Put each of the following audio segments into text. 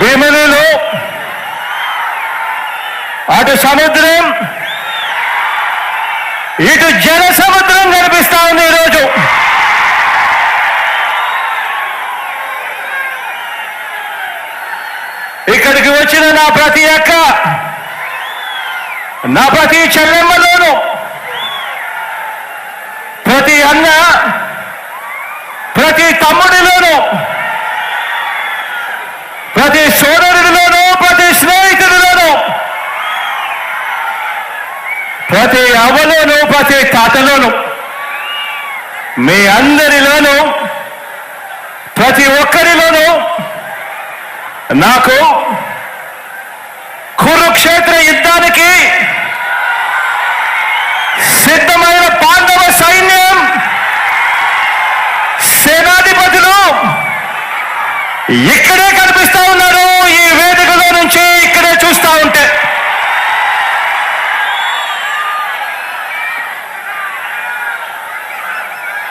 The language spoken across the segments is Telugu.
భీమిలీలు అటు సముద్రం ఇటు జన సముద్రం కనిపిస్తా ఉంది ఈరోజు. ఇక్కడికి వచ్చిన నా ప్రతి అక్క నా ప్రతి చెల్లెమ్మలోను ప్రతి అన్న ప్రతి తమ్ముడి ప్రతి అవ్వలోను ప్రతి తాతలోను మీ అందరిలోను ప్రతి ఒక్కరిలోనూ నాకు కురుక్షేత్ర యుద్ధానికి సిద్ధమైన పాండవ సైన్యం సేనాధిపతులు ఇక్కడే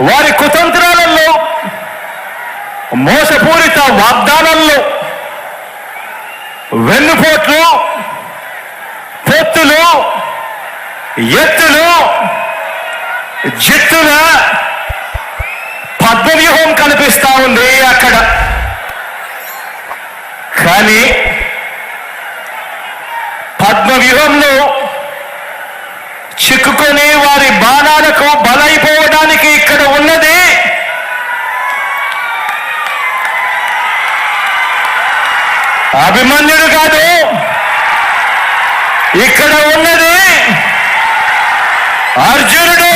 వారి కుతంత్రాలలో మోసపూరిత వాగ్దానాల్లో వెన్నుపోట్లు పొత్తులు ఎత్తులు జిత్తుల పద్మవ్యూహం కనిపిస్తా ఉంది అక్కడ. కానీ పద్మవ్యూహంలో చిక్కుకొని వారి బాణాలకు బలైపోవడానికి ఇక్కడ ఉన్నది అభిమన్యుడు కాదు. ఇక్కడ ఉన్నది అర్జునుడు.